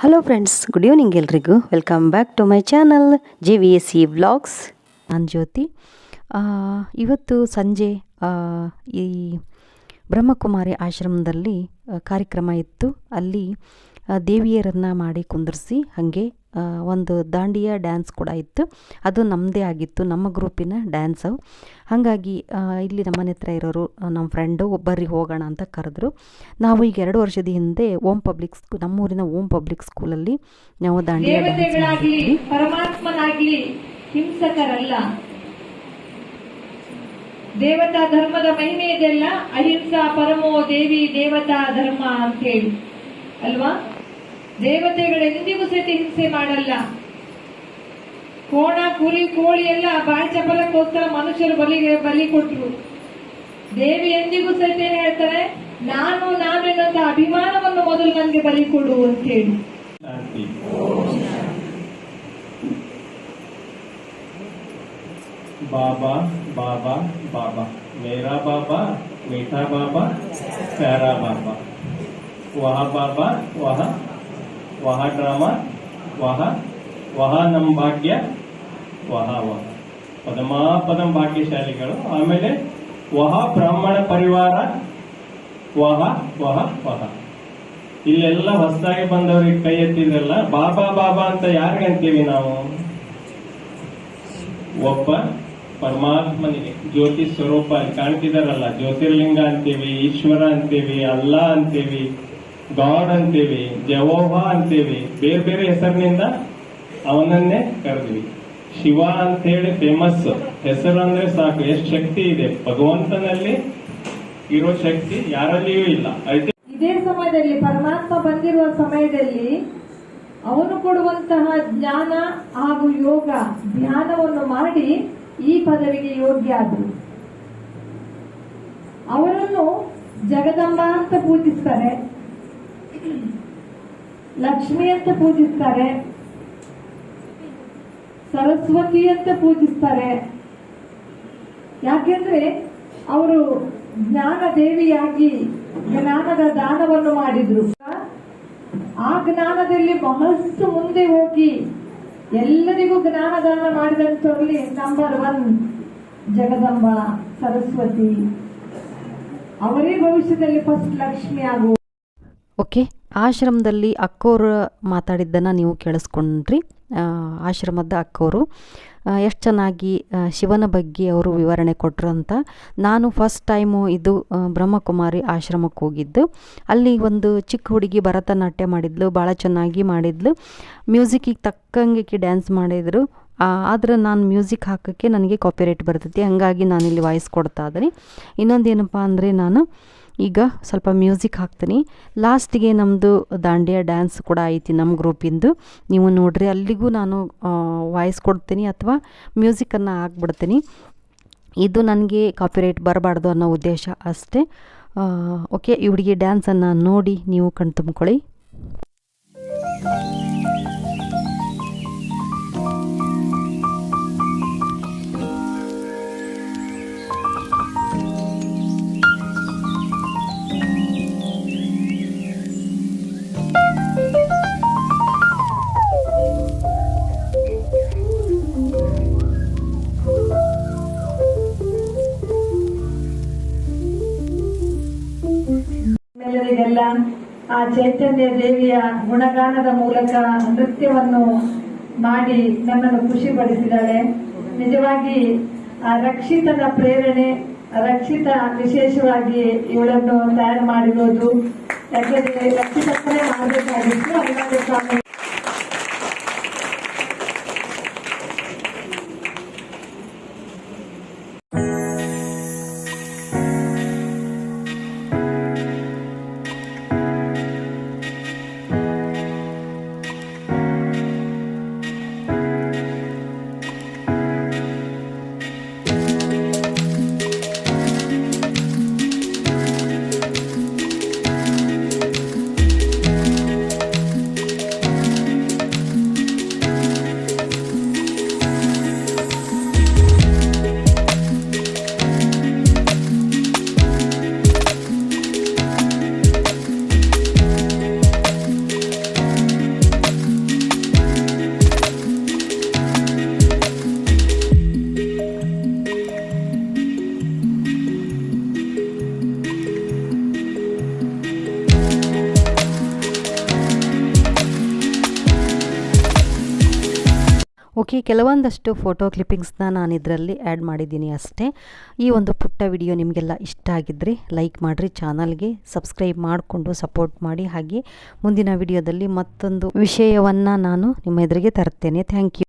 Hello friends good evening ಎಲ್ರಿಗೂ. Welcome back to my channel J V S C vlogs ನಾನು ಜ್ಯೋತಿ. ಇವತ್ತು ಸಂಜೆ ಈ ಬ್ರಹ್ಮಕುಮಾರಿ ಆಶ್ರಮದಲ್ಲಿ ಕಾರ್ಯಕ್ರಮ ಇತ್ತು. ಅಲ್ಲಿ ದೇವಿಯರನ್ನು ಮಾಡಿ ಕುಂದಿರಿಸಿ, ಹಾಗೆ ಒಂದು ದಾಂಡಿಯಾ ಡ್ಯಾನ್ಸ್ ಕೂಡ ಇತ್ತು. ಅದು ನಮ್ಮದೇ ಆಗಿತ್ತು ನಮ್ಮ ಗ್ರೂಪಿನ ಡ್ಯಾನ್ಸು ಹಾಗಾಗಿ ಇಲ್ಲಿ ನಮ್ಮ ಮನೆ ಹತ್ರ ಇರೋರು ನಮ್ಮ ಫ್ರೆಂಡು ಒಬ್ಬರಿಗೆ ಹೋಗೋಣ ಅಂತ ಕರೆದ್ರು. ನಾವು ಈಗ ಎರಡು ವರ್ಷದ ಹಿಂದೆ ಓಮ್ ಪಬ್ಲಿಕ್ ಸ್ಕೂಲ್ ನಮ್ಮೂರಿನ ಓಮ್ ಪಬ್ಲಿಕ್ ಸ್ಕೂಲಲ್ಲಿ ನಾವು ದಾಂಡಿಯಾ ಡ್ಯಾನ್ಸ್ ಪರಮಾತ್ಮನಾಗ್ಲಿ ಹಿಂಸಕರಲ್ಲ. ದೇವತಾ ಧರ್ಮದ ಮಹಿಮೆ ಇದೆಲ್ಲ ಅಹಿಂಸಾ ಪರಮೋ ದೇವಿ ದೇವತಾ ಧರ್ಮ ಅಂತ ಹೇಳಿ ಅಲ್ವಾ? ದೇವತೆಗಳೆಂದಿಗೂ ಸಹಿತ ಹಿಂಸೆ ಮಾಡಲ್ಲ ಕೋಣ ಕುರಿ ಕೋಳಿ ಎಲ್ಲ ಬಾಯಿ ಚಪಲಕ್ಕೋಸ್ಕರ ಮನುಷ್ಯರು ಬಲಿಗೆ ಬಲಿ ಕೊಟ್ರು ದೇವಿ ಎಂದಿಗೂ ಸಹಿತ ಏನ್ ಹೇಳ್ತಾರೆ ನಾನು ನಾನು ಎನ್ನುವಂತ ಅಭಿಮಾನವನ್ನು ಮೊದಲು ನನಗೆ ಬಲಿ ಕೊಡು ಅಂತ ಹೇಳಿ शांति बाबा बाबा बाबा मेरा बाबा मीठा बाबा प्यारा बाबा वह बाबा वह ವಹ ಡ್ರಾಮ ವಹ ವಹ ನಮ್ಮ ಭಾಗ್ಯ, ವಹ ವಹ. ಪದಮಾ ಪದಂ ಭಾಗ್ಯಶಾಲಿಗಳು. ಆಮೇಲೆ ವಹ ಬ್ರಾಹ್ಮಣ ಪರಿವಾರ, ವಹ ವಹ ವಹ. ಇಲ್ಲೆಲ್ಲ ಹೊಸದಾಗಿ ಬಂದವ್ರಿಗೆ ಕೈ ಎತ್ತಿದ್ರಲ್ಲ, ಬಾಬಾ ಬಾಬಾ ಅಂತ ಯಾರಿಗೆ ಅಂತೀವಿ ನಾವು? ಒಬ್ಬ ಪರಮಾತ್ಮನಿಗೆ, ಜ್ಯೋತಿ ಸ್ವರೂಪ ಕಾಣ್ತಿದಾರಲ್ಲ, ಜ್ಯೋತಿರ್ಲಿಂಗ ಅಂತೀವಿ, ಈಶ್ವರ ಅಂತೀವಿ, ಅಲ್ಲ ಅಂತೀವಿ. ಗಾಡ್ ಅಂತೀವಿ ಜವೋಹ ಅಂತೀವಿ, ಬೇರೆ ಬೇರೆ ಹೆಸರಿನಿಂದ ಅವನನ್ನೇ ಕರೆದ್ವಿ. ಶಿವ ಅಂತ ಹೇಳಿ ಫೇಮಸ್ ಹೆಸರು ಅಂದ್ರೆ ಸಾಕು, ಎಷ್ಟು ಶಕ್ತಿ ಇದೆ. ಭಗವಂತನಲ್ಲಿ ಇರೋ ಶಕ್ತಿ ಯಾರಲ್ಲಿಯೂ ಇಲ್ಲ. ಅದಕ್ಕೆ ಇದೇ ಸಮಯದಲ್ಲಿ, ಪರಮಾತ್ಮ ಬಂದಿರುವ ಸಮಯದಲ್ಲಿ ಅವನು ಕೊಡುವಂತಹ ಜ್ಞಾನ ಹಾಗೂ ಯೋಗ ಧ್ಯಾನವನ್ನು ಮಾಡಿ ಈ ಪದವಿಗೆ ಯೋಗ್ಯ ಆದರು ಅವರನ್ನು ಜಗದಂಬ ಅಂತ ಪೂಜಿಸ್ತಾರೆ. ಲಕ್ಷ್ಮಿ ಅಂತ ಪೂಜಿಸ್ತಾರೆ. ಸರಸ್ವತಿ ಅಂತ ಪೂಜಿಸ್ತಾರೆ. ಯಾಕೆಂದ್ರೆ ಅವರು ಜ್ಞಾನ ದೇವಿಯಾಗಿ ಜ್ಞಾನದ ದಾನವನ್ನು ಮಾಡಿದ್ರು. ಆ ಜ್ಞಾನದಲ್ಲಿ ಬಹಳಷ್ಟು ಮುಂದೆ ಹೋಗಿ ಎಲ್ಲರಿಗೂ ಜ್ಞಾನದಾನ ಮಾಡಿದಂಥವ್ರಲ್ಲಿ ನಂಬರ್ ಒನ್ ಜಗದಂಬ ಸರಸ್ವತಿ. ಅವರೇ ಭವಿಷ್ಯದಲ್ಲಿ ಫಸ್ಟ್ ಲಕ್ಷ್ಮಿ ಆಗುವ. ಓಕೆ ಆಶ್ರಮದಲ್ಲಿ ಅಕ್ಕೋರು ಮಾತಾಡಿದ್ದನ್ನು ನೀವು ಕೇಳಿಸ್ಕೊಂಡ್ರಿ. ಆಶ್ರಮದ ಅಕ್ಕೋರು. ಎಷ್ಟು ಚೆನ್ನಾಗಿ ಶಿವನ ಬಗ್ಗೆ ಅವರು ವಿವರಣೆ ಕೊಟ್ಟರು ಅಂತ. ನಾನು ಫಸ್ಟ್ ಟೈಮು ಇದು ಬ್ರಹ್ಮಕುಮಾರಿ ಆಶ್ರಮಕ್ಕೆ ಹೋಗಿದ್ದು. ಅಲ್ಲಿ ಒಂದು ಚಿಕ್ಕ ಹುಡುಗಿ ಭರತನಾಟ್ಯ ಮಾಡಿದ್ಲು, ಭಾಳ ಚೆನ್ನಾಗಿ ಮಾಡಿದ್ಲು. ಮ್ಯೂಸಿಕ್ಕಿಗೆ ತಕ್ಕಂಗೆ ಡ್ಯಾನ್ಸ್ ಮಾಡಿದರು. ಆದ್ರೆ ನಾನು ಮ್ಯೂಸಿಕ್ ಹಾಕೋಕ್ಕೆ ನನಗೆ ಕಾಪಿರೇಟ್ ಬರ್ತೈತಿ, ಹಾಗಾಗಿ ನಾನಿಲ್ಲಿ ವಾಯ್ಸ್ ಕೊಡ್ತಾ ಇದ್ದೀನಿ. ಇನ್ನೊಂದೇನಪ್ಪ ಅಂದರೆ ನಾನು ಈಗ ಸ್ವಲ್ಪ ಮ್ಯೂಸಿಕ್ ಹಾಕ್ತೀನಿ. ಲಾಸ್ಟಿಗೆ ನಮ್ಮದು ದಾಂಡಿಯಾ ಡ್ಯಾನ್ಸ್ ಕೂಡ ಐತಿ ನಮ್ಮ ಗ್ರೂಪಿಂದು ನೀವು ನೋಡ್ರಿ, ಅಲ್ಲಿಗೂ ನಾನು ವಾಯ್ಸ್ ಕೊಡ್ತೀನಿ ಅಥವಾ ಮ್ಯೂಸಿಕನ್ನು ಹಾಕ್ಬಿಡ್ತೀನಿ. ಇದು ನನಗೆ ಕಾಪಿರೈಟ್ ಬರಬಾರ್ದು ಅನ್ನೋ ಉದ್ದೇಶ ಅಷ್ಟೇ. ಓಕೆ ಈ ಹುಡುಗಿ ಡ್ಯಾನ್ಸನ್ನು ನೋಡಿ ನೀವು ಕಣ್ ಚೈತನ್ಯ ದೇವಿಯ ಗುಣಗಾನದ ಮೂಲಕ ನೃತ್ಯವನ್ನು ಮಾಡಿ ನನ್ನನ್ನು ಖುಷಿಪಡಿಸಿದ್ದಾಳೆ. ನಿಜವಾಗಿ ಆ ರಕ್ಷಿತನ ಪ್ರೇರಣೆ, ರಕ್ಷಿತ ವಿಶೇಷವಾಗಿ ಇವಳನ್ನು ತಯಾರು ಮಾಡಿರೋದು. ಯಾಕೆಂದರೆ ರಕ್ಷಿತನೇ ಮಾಡಬೇಕಾಗಿತ್ತು ಅನಿವಾರ್ಯ ಸ್ವಾಮಿ. ಓಕೆ, ಕೆಲವೊಂದಷ್ಟು ಫೋಟೋ ಕ್ಲಿಪ್ಪಿಂಗ್ಸ್ನ ನಾನು ಇದರಲ್ಲಿ ಆ್ಯಡ್ ಮಾಡಿದ್ದೀನಿ ಅಷ್ಟೇ. ಈ ಒಂದು ಪುಟ್ಟ ವಿಡಿಯೋ ನಿಮಗೆಲ್ಲ ಇಷ್ಟ ಆಗಿದ್ದರೆ ಲೈಕ್ ಮಾಡಿರಿ, ಚಾನಲ್ಗೆ ಸಬ್ಸ್ಕ್ರೈಬ್ ಮಾಡಿಕೊಂಡು ಸಪೋರ್ಟ್ ಮಾಡಿ. ಹಾಗೆ ಮುಂದಿನ ವಿಡಿಯೋದಲ್ಲಿ ಮತ್ತೊಂದು ವಿಷಯವನ್ನು ನಾನು ನಿಮ್ಮ ಎದುರಿಗೆ ತರ್ತೇನೆ. Thank you.